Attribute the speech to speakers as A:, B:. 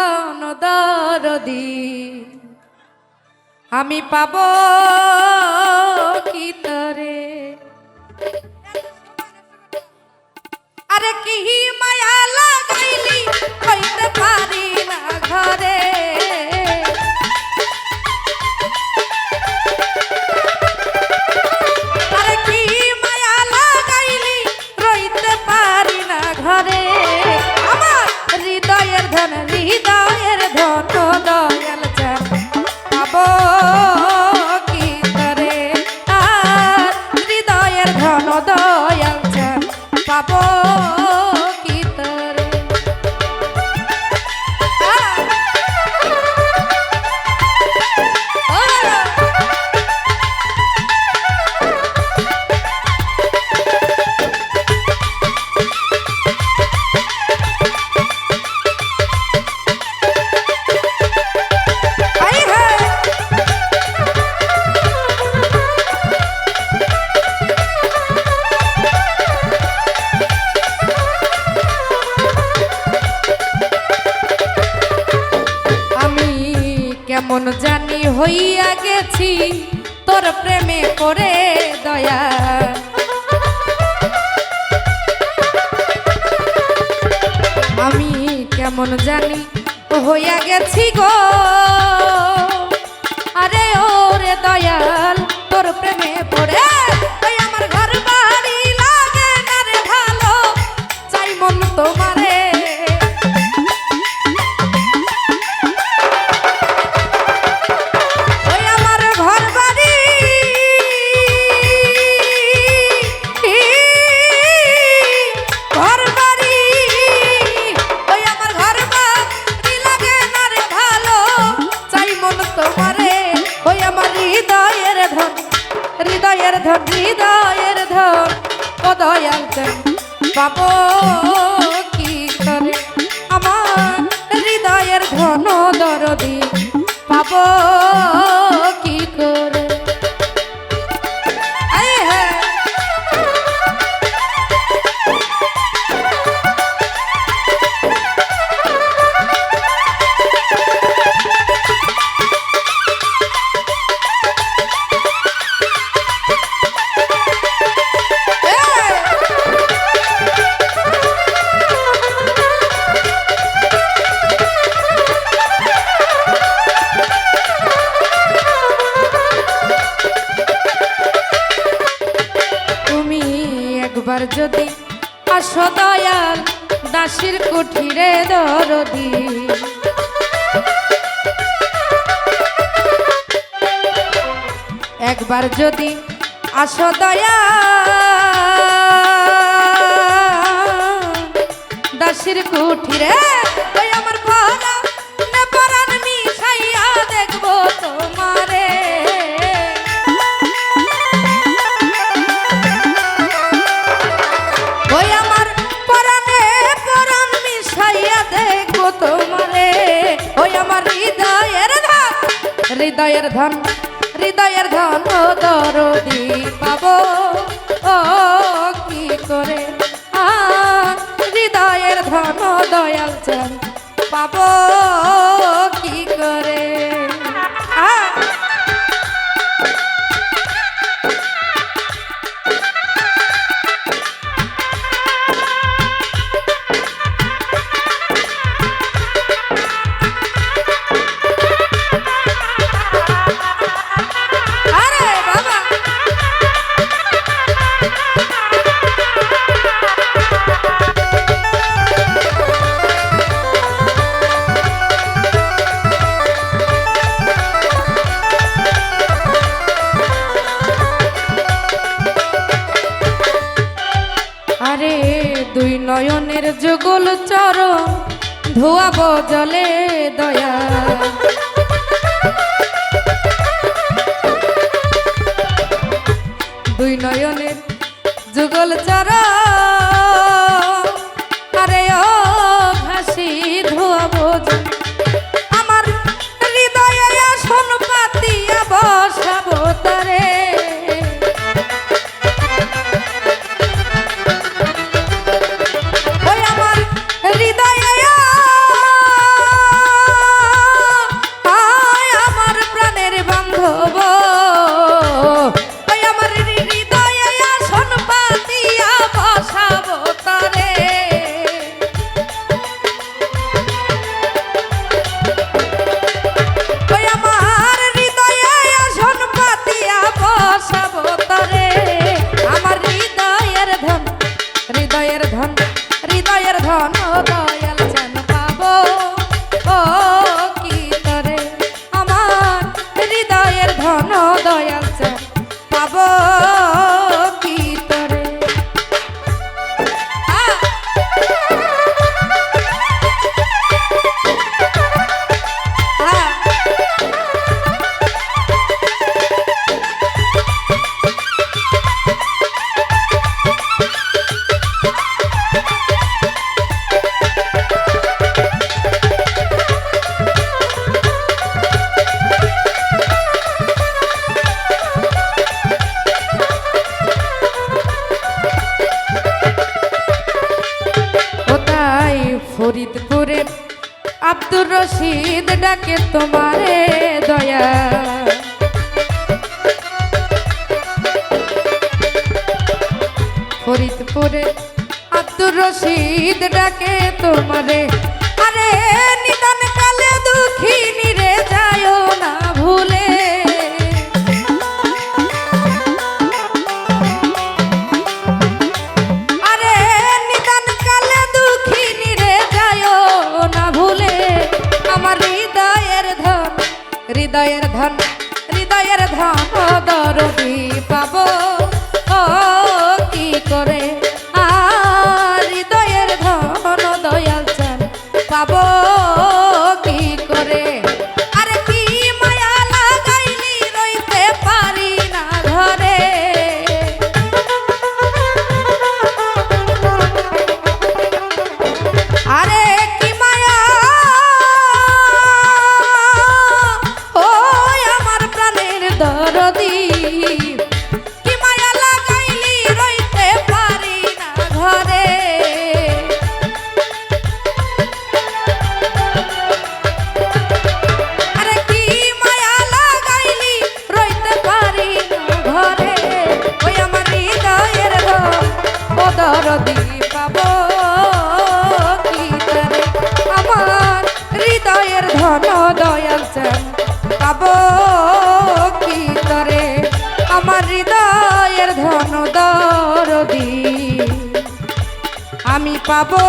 A: ধন দরদি। আমি পাব কি তরে? আরে কি মায়া লাগাইলি? হইতে পারি না ঘরে। হইয়া গেছি, তোর প্রেমে করে দয়া। আমি কেমন জানি হইয়া গেছি গো। আরে ওরে দয়াল, তোর প্রেমে হৃদয়ের ধন হৃদয়ের ধন কদয়াল পাবো। কি করে? আমার হৃদয়ের ধন দরদি পাবো। একবার যদি আসো দয়াল দাসির কুঠিরে দরদি। একবার যদি আসো দয়াল দাসির কুঠিরে হৃদয়ের ধন হৃদয়ের ধন দরদি পাব। ও কি করে? হৃদয়ের ধন দয়াল চান পাবো। দুই নয়নের যুগল চরণ ধোয়াব জলে দয়া। দুই নয়নের যুগল চরণ রশিদ ডাকে তোমারে দয়া। ফরিদপুরে আব্দুর রশিদ ডাকে তোমারে হৃদয়ের ধন হৃদয়ের ধন দরদি পাব। ও পাবো।